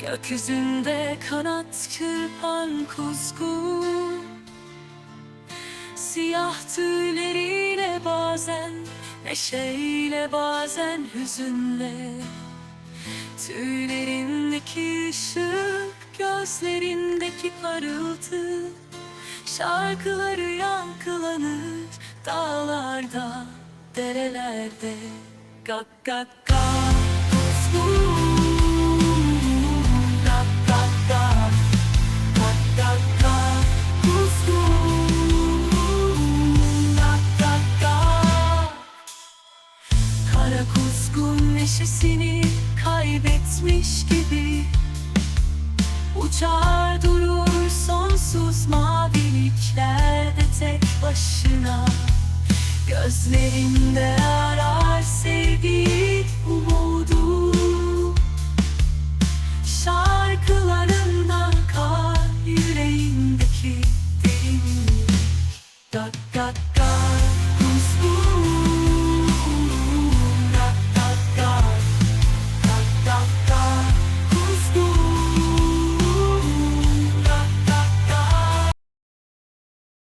Gökyüzünde kanat kırpan kuzgun Siyah tüyleriyle bazen Neşeyle bazen hüzünle. Tüylerindeki ışık Gözlerindeki parıltı. Şarkıları yankılanır Dağlarda, derelerde. Gak gak gak Kara kuzgun neşesini kaybetmiş gibi. Uçar durur sonsuz maviliklerde tek başına. Gözlerinde arar sevgi umudu. Şarkılarından kar yüreğindeki derinlik. Dak dak